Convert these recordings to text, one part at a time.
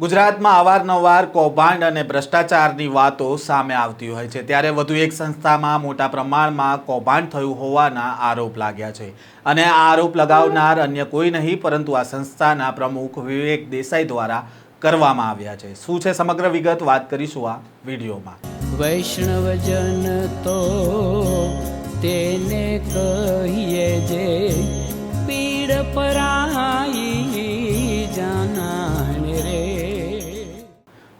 ગુજરાતમાં અવારનવાર કૌભાંડ અને ભ્રષ્ટાચારની વાતો સામે આવતી હોય છે. ત્યારે વધુ એક સંસ્થામાં મોટા પ્રમાણમાં કૌભાંડ થયું હોવાના આરોપ લાગ્યા છે. અને આ આરોપ લગાવનાર અન્ય કોઈ નહીં, પરંતુ આ સંસ્થાના પ્રમુખ વિવેક દેસાઈ દ્વારા કરવામાં આવ્યા છે. શું છે સમગ્ર વિગત? વાત કરીશું આ વિડીયોમાં. વૈષ્ણવજન તો તેને કહીએ જે પીડ પરાઈ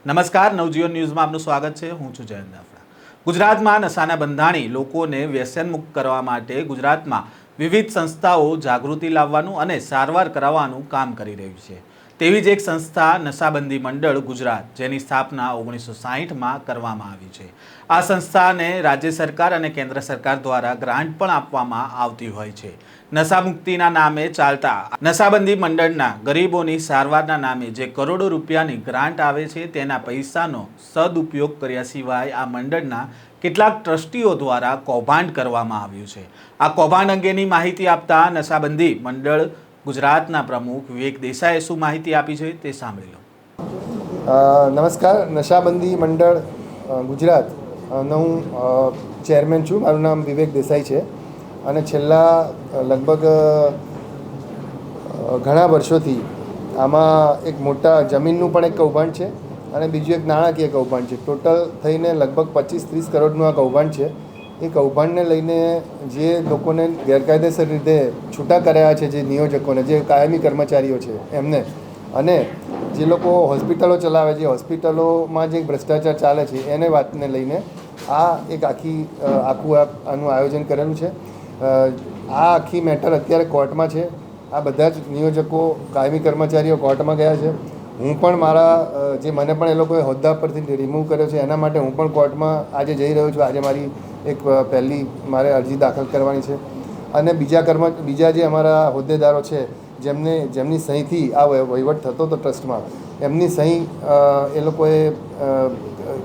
નમસ્કાર નવજીવન ન્યૂઝમાં આપનું સ્વાગત છે. હું છું જયંત દાફડા ગુજરાતમાં નશાના બંધાણી લોકોને વ્યસનમુક્ત કરવા માટે ગુજરાતમાં વિવિધ સંસ્થાઓ જાગૃતિ લાવવાનું અને સારવાર કરાવવાનું કામ કરી રહી છે. તેવી જ એક સંસ્થા નશાબંધી મંડળ ગુજરાત, જેની સ્થાપના ઓગણીસો સાહીઠમાં કરવામાં આવી છે. આ સંસ્થાને રાજ્ય સરકાર અને કેન્દ્ર સરકાર દ્વારા ગ્રાન્ટ પણ આપવામાં આવતી હોય છે. નશામુક્તિના નામે ચાલતા નશાબંધી મંડળના ગરીબોની સારવારના નામે જે કરોડો રૂપિયાની ગ્રાન્ટ આવે છે, તેના પૈસાનો સદુપયોગ કર્યા સિવાય આ મંડળના કેટલાક ટ્રસ્ટીઓ દ્વારા કૌભાંડ કરવામાં આવ્યું છે. આ કૌભાંડ અંગેની માહિતી આપતા નશાબંધી મંડળ ગુજરાતના પ્રમુખ વિવેક દેસાઈએ શું માહિતી આપી છે તે સાંભળી લો. નમસ્કાર, નશાબંધી મંડળ ગુજરાત. નો હું ચેરમેન છું. મારું નામ વિવેક દેસાઈ છે. અને છેલ્લા લગભગ ઘણા વર્ષોથી આમાં એક મોટા જમીનનું પણ એક કૌભાંડ છે અને બીજું એક નાણાકીય કૌભાંડ છે. ટોટલ થઈને લગભગ પચીસ ત્રીસ કરોડનું આ કૌભાંડ છે. એ કૌભાંડને લઈને જે લોકોને ગેરકાયદેસર રીતે છૂટા કરાયા છે જે નિયોજકોને, જે કાયમી કર્મચારીઓ છે એમને. અને જે લોકો હોસ્પિટલો ચલાવે છે હોસ્પિટલોમાં જે ભ્રષ્ટાચાર ચાલે છે, એને વાતને લઈને આ એક આખી આખું આનું આયોજન કરેલું છે. આ આખી મેટર અત્યારે કોર્ટમાં છે. આ બધા જ નિયોજકો, કાયમી કર્મચારીઓ કોર્ટમાં ગયા છે. હું પણ મારા જે મને પણ એ લોકોએ હોદ્દા પરથી રિમૂવ કર્યો છે, એના માટે હું પણ કોર્ટમાં આજે જઈ રહ્યો છું. આજે મારી એક પહેલી મારે અરજી દાખલ કરવાની છે. અને બીજા કર્મ, બીજા જે અમારા હોદ્દેદારો છે, જેમને, જેમની સહીથી આ વહ- વહીવટ થતો હતો ટ્રસ્ટમાં, એમની સહી એ લોકોએ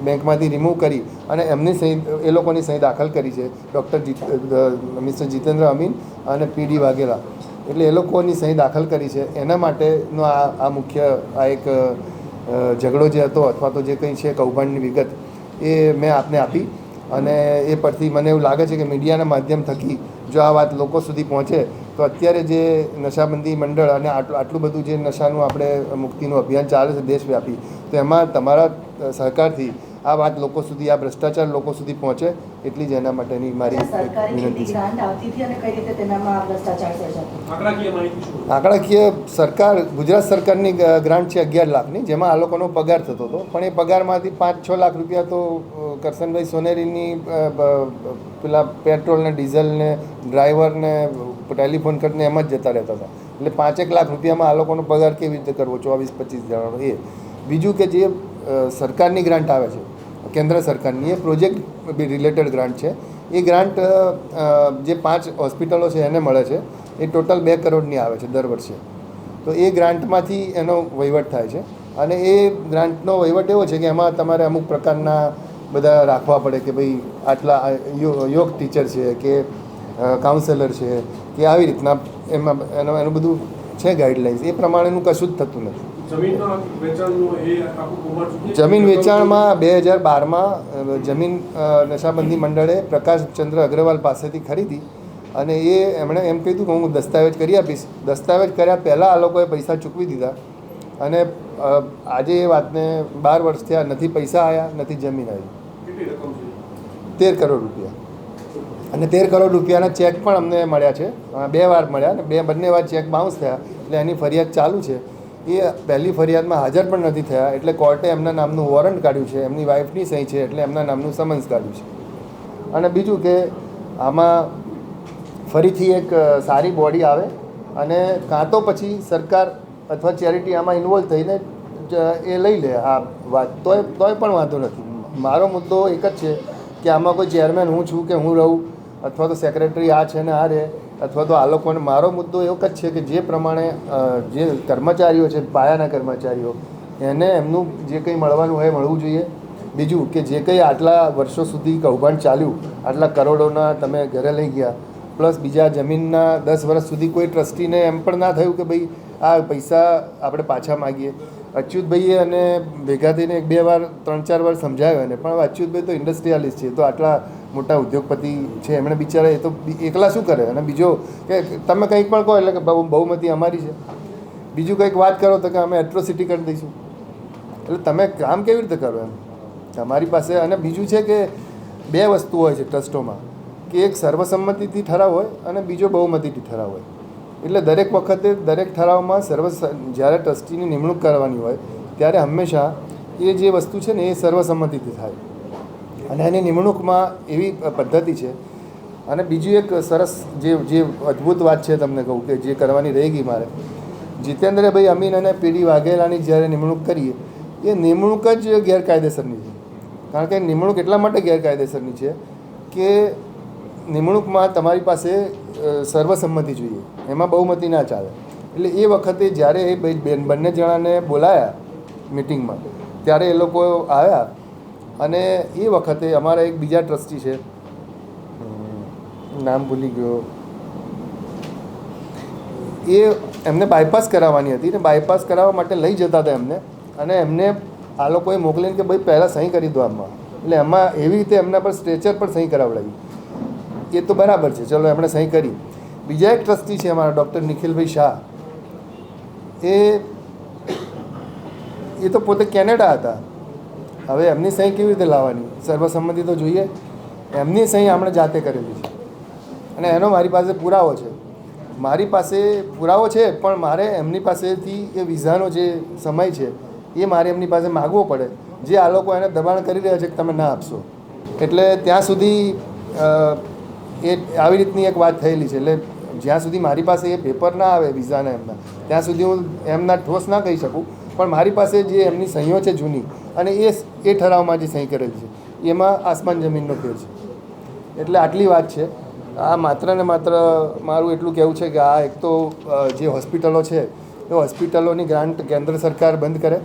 બેંકમાંથી રિમૂવ કરી અને એમની સહી, એ લોકોની સહી દાખલ કરી છે, ડૉક્ટર મિસ્ટર જીતેન્દ્ર અમીન અને પીડી વાઘેલા. એટલે એ લોકોની સહી દાખલ કરી છે. એના માટેનો આ આ મુખ્ય, આ એક ઝઘડો જે હતો અથવા તો જે કંઈ છે કૌભાંડની વિગત, એ મેં આપને આપી. અને એ પરથી મને એવું લાગે છે કે મીડિયાના માધ્યમ થકી જો આ વાત લોકો સુધી પહોંચે, તો અત્યારે જે નશાબંધી મંડળ અને આટલું આટલું બધું જે નશાનું આપણે મુક્તિનું અભિયાન ચાલે છે દેશવ્યાપી, તો એમાં તમારા સહકારથી આ વાત લોકો સુધી આ ભ્રષ્ટાચાર લોકો સુધી પહોંચે એટલી જ એના માટેની મારી વિનંતી છે. આંકડાકીય માહિતી શું આંકડાકીય સરકાર ગુજરાત સરકારની ગ્રાન્ટ છે અગિયાર લાખની જેમાં આ લોકોનો પગાર થતો હતો. પણ એ પગારમાંથી પાંચ છ લાખ રૂપિયા તો કરશનભાઈ સોનેરીની પેલા પેટ્રોલ ને ડીઝલ ને ડ્રાઈવર ને ટેલિફોન કરીને એમ જ જતા રહેતા હતા. એટલે પાંચેક લાખ રૂપિયામાં આ લોકોનો પગાર કેવી રીતે કરવો? ચોવીસ પચીસ જણાનો એ. બીજું કે જે સરકારની ગ્રાન્ટ આવે છે કેન્દ્ર સરકારની એ પ્રોજેક્ટ રિલેટેડ ગ્રાન્ટ છે. એ ગ્રાન્ટ જે પાંચ હોસ્પિટલો છે એને મળે છે, એ ટોટલ બે કરોડની આવે છે દર વર્ષે. તો એ ગ્રાન્ટમાંથી એનો વહીવટ થાય છે. અને એ ગ્રાન્ટનો વહીવટ એવો છે કે એમાં તમારે અમુક પ્રકારના બધા રાખવા પડે કે ભાઈ આટલા યોગ ટીચર છે કે કાઉન્સેલર છે કે આવી રીતના એમાં, એનું એનું બધું છે ગાઈડલાઇન્સ એ પ્રમાણેનું કશું જ થતું નથી. જમીન વેચાણમાં બે હજાર બારમાં જમીન નશાબંધી મંડળે પ્રકાશચંદ્ર અગ્રવાલ પાસેથી ખરીદી અને એ એમણે એમ કીધું કે હું દસ્તાવેજ કરી આપીશ. દસ્તાવેજ કર્યા પહેલાં આ લોકોએ પૈસા ચૂકવી દીધા અને આજે એ વાતને બાર વર્ષ થયા નથી પૈસા આવ્યા નથી જમીન આવી. તેર કરોડ રૂપિયા. અને તેર કરોડ રૂપિયાના ચેક પણ અમને મળ્યા છે. બે વાર મળ્યા અને બે બંને વાર ચેક બાઉન્સ થયા. એટલે એની ફરિયાદ ચાલુ છે. એ પહેલી ફરિયાદમાં હાજર પણ નથી થયા, એટલે કોર્ટે એમના નામનું વોરંટ કાઢ્યું છે, એમની વાઇફની સહી છે, એટલે એમના નામનું સમન્સ કાઢ્યું છે. અને બીજું કે આમાં ફરીથી એક સારી બોડી આવે અને કાં તો પછી સરકાર અથવા ચેરિટી આમાં ઇન્વોલ્વ થઈને એ લઈ લે આ વાત. તોય તોય પણ વાંધો નથી. મારો મુદ્દો એક જ છે કે આમાં કોઈ ચેરમેન હું છું કે હું રહું, અથવા તો સેક્રેટરી આ છે ને આ રહે અથવા તો આ લોકોને મારો મુદ્દો એવો જ છે કે જે પ્રમાણે જે કર્મચારીઓ છે, પાયાના કર્મચારીઓ, એને એમનું જે કંઈ મળવાનું હોય મળવું જોઈએ. બીજું કે જે કંઈ આટલા વર્ષો સુધી કૌભાંડ ચાલ્યું, આટલા કરોડોના તમે ઘરે લઈ ગયા, પ્લસ બીજા જમીનના દસ વર્ષ સુધી કોઈ ટ્રસ્ટીને એમ પણ ના થયું કે ભાઈ આ પૈસા આપણે પાછા માગીએ. અચ્યુતભાઈએ અને ભેગા થઈને એક બે વાર, ત્રણ ચાર વાર સમજાવ્યો એને, પણ અચ્યુતભાઈ તો ઇન્ડસ્ટ્રીયાલિસ્ટ છે, તો આટલા મોટા ઉદ્યોગપતિ છે, એમણે બિચારા એ તો એકલા શું કરે? અને બીજો કે તમે કંઈક પણ કહો એટલે કે બહુમતી અમારી છે. બીજું કંઈક વાત કરો તો કે અમે એટ્રોસિટી કરી દઈશું. એટલે તમે કામ કેવી રીતે કરો એમ? તમારી પાસે અને બીજું છે કે બે વસ્તુ હોય છે ટ્રસ્ટોમાં. કે એક સર્વસંમતિથી ઠરાવ હોય અને બીજો બહુમતીથી ઠરાવ હોય. એટલે દરેક વખતે દરેક ઠરાવમાં સર્વ જ્યારે ટ્રસ્ટીની નિમણૂક કરવાની હોય, ત્યારે હંમેશા એ જે વસ્તુ છે ને એ સર્વસંમતિથી થાય. અને એની નિમણૂકમાં એવી પદ્ધતિ છે. અને બીજું એક સરસ જે જે અદ્ભુત વાત છે તમને કહું કે જે કરવાની રહી ગઈ મારે જીતેન્દ્રભાઈ અમીન અને પીડી વાઘેલાની જ્યારે નિમણૂક કરીએ, એ નિમણૂક જ ગેરકાયદેસરની છે. કારણ કે નિમણૂક એટલા માટે ગેરકાયદેસરની છે કે નિમણૂકમાં તમારી પાસે સર્વસંમતિ જોઈએ. એમાં બહુમતી ના ચાલે. એટલે એ વખતે જ્યારે એ બંને જણાને બોલાયા મિટિંગમાં ત્યારે એ લોકો આવ્યા અને એ વખતે અમારા એક બીજા ટ્રસ્ટી છે. નામ ભૂલી ગયો. એ એમને બાયપાસ કરાવવાની હતી ને બાયપાસ કરાવવા માટે લઈ જતા હતા એમને. અને એમને આ લોકોએ મોકલીને કે ભાઈ, પહેલાં સહી કરી દો આમાં. એટલે એમાં એવી રીતે એમના પર સ્ટ્રેચર પર સહી કરાવડાવી. એ તો બરાબર છે. ચલો, એમણે સહી કરી. બીજા એક ટ્રસ્ટી છે અમારા ડૉક્ટર નિખિલભાઈ શાહ. એ એ તો પોતે કેનેડા હતા. હવે એમની સહી કેવી રીતે લાવવાની? સર્વસંમતિ તો જોઈએ. એમની સહી આપણે જાતે કરેલી છે. અને એનો મારી પાસે પુરાવો છે. મારી પાસે પુરાવો છે, પણ મારે એમની પાસેથી એ વિઝાનો જે સમય છે, એ મારે એમની પાસે માગવો પડે. જે આ લોકો એને દબાણ કરી રહ્યા છે કે તમે ના આપશો. એટલે ત્યાં સુધી એ આવી રીતની એક વાત થયેલી છે. એટલે જ્યાં સુધી મારી પાસે એ પેપર ના આવે વિઝાના એમના, ત્યાં સુધી હું એમના ઠોસ ના કહી શકું. પણ મારી પાસે જે એમની સહીઓ છે જૂની અને એ એ ઠરાવમાં જે સહી કરેલી છે, એમાં આસમાન જમીનનો ફેર છે. એટલે આટલી વાત છે. આ માત્ર ને માત્ર મારું એટલું કહેવું છે કે આ એક તો જે હોસ્પિટલો છે, એ હોસ્પિટલોની ગ્રાન્ટ કેન્દ્ર સરકાર બંધ કરે,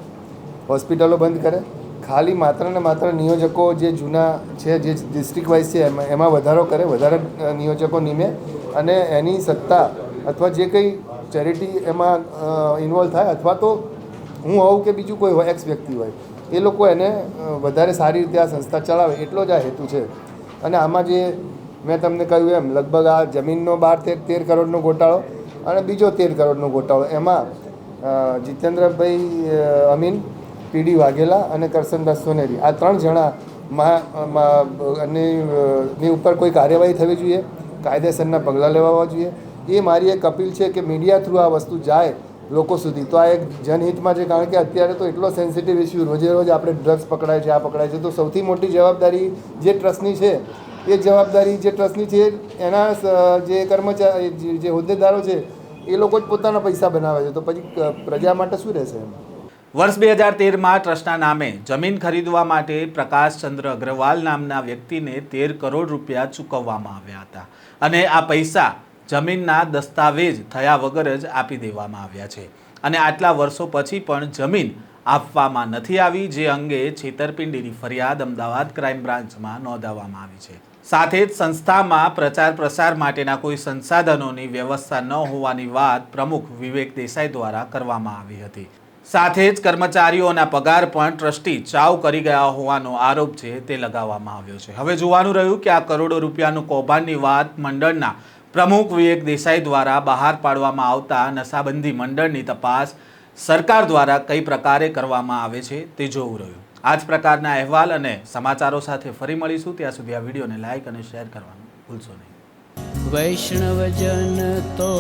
હોસ્પિટલો બંધ કરે. ખાલી માત્ર ને માત્ર નિયોજકો જે જૂના છે, જે ડિસ્ટ્રિક્ટ વાઇઝ છે, એમાં એમાં વધારો કરે, વધારે નિયોજકો નિમે અને એની સત્તા અથવા જે કંઈ ચેરિટી એમાં ઇન્વોલ્વ થાય અથવા તો હું હોઉં કે બીજું કોઈ હોય એક્સ વ્યક્તિ હોય, એ લોકો એને વધારે સારી રીતે આ સંસ્થા ચલાવે, એટલો જ આ હેતુ છે. અને આમાં જે મેં તમને કહ્યું એમ, લગભગ આ જમીનનો બાર તેર તેર કરોડનો ગોટાળો અને બીજો તેર કરોડનો ગોટાળો. એમાં જીતેન્દ્રભાઈ અમીન પીડી વાઘેલા અને કરસનદાસ સોનેરી. આ ત્રણ જણા ની ઉપર કોઈ કાર્યવાહી થવી જોઈએ, કાયદેસરના પગલાં લેવા જોઈએ. એ મારી એક અપીલ છે કે મીડિયા થ્રુ આ વસ્તુ જાય લોકો સુધી. તો આ એક જનહિતમાં છે, કારણ કે અત્યારે તો એટલો સેન્સિટિવ ઇસ્યુ રોજે રોજ આપણે ડ્રગ્સ પકડાય છે, આ પકડાય છે, તો સૌથી મોટી જવાબદારી જે ટ્રસ્ટની છે, એ જવાબદારી જે ટ્રસ્ટની છે, એના જે કર્મચારી, જે- હોદ્દેદારો છે, એ લોકો જ પોતાના પૈસા બનાવે છે. તો પછી પ્રજા માટે શું રહેશે વર્ષ બે હજાર તેરમાં ટ્રસ્ટના નામે જમીન ખરીદવા માટે પ્રકાશચંદ્ર અગ્રવાલ નામના વ્યક્તિને તેર કરોડ રૂપિયા ચૂકવવામાં આવ્યા હતા. અને આ પૈસા જમીનના દસ્તાવેજ થયા વગર જ આપી દેવામાં આવ્યા છે. અને આટલા વર્ષો પછી પણ જમીન આપવામાં નથી આવી, જે અંગે છેતરપિંડીની ફરિયાદ અમદાવાદ ક્રાઇમ બ્રાન્ચમાં નોંધાવવામાં આવી છે. સાથે જ સંસ્થામાં પ્રચાર પ્રસાર માટેના કોઈ સંસાધનોની વ્યવસ્થા ન હોવાની વાત પ્રમુખ વિવેક દેસાઈ દ્વારા કરવામાં આવી હતી. સાથે જ કર્મચારીઓના પગાર પણ ટ્રસ્ટી ચાવ કરી ગયા હોવાનો આરોપ છે તે લગાવવામાં આવ્યો છે. હવે જોવાનું રહ્યું કે આ કરોડો રૂપિયાનું કૌભાંડની વાત મંડળના પ્રમુખ વિવેક દેસાઈ દ્વારા બહાર પાડવામાં આવતા નશાબંધી મંડળની તપાસ સરકાર દ્વારા કઈ પ્રકારે કરવામાં આવે છે તે જોવું રહ્યું. આ જ પ્રકારના અહેવાલ અને સમાચારો સાથે ફરી મળીશું. ત્યાં સુધી આ વિડીયોને લાઇક અને શેર કરવાનું ભૂલશો નહીં. વૈષ્ણવજન તો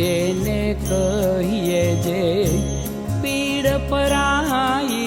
તેને કહીએ જે પીડ પરાઈ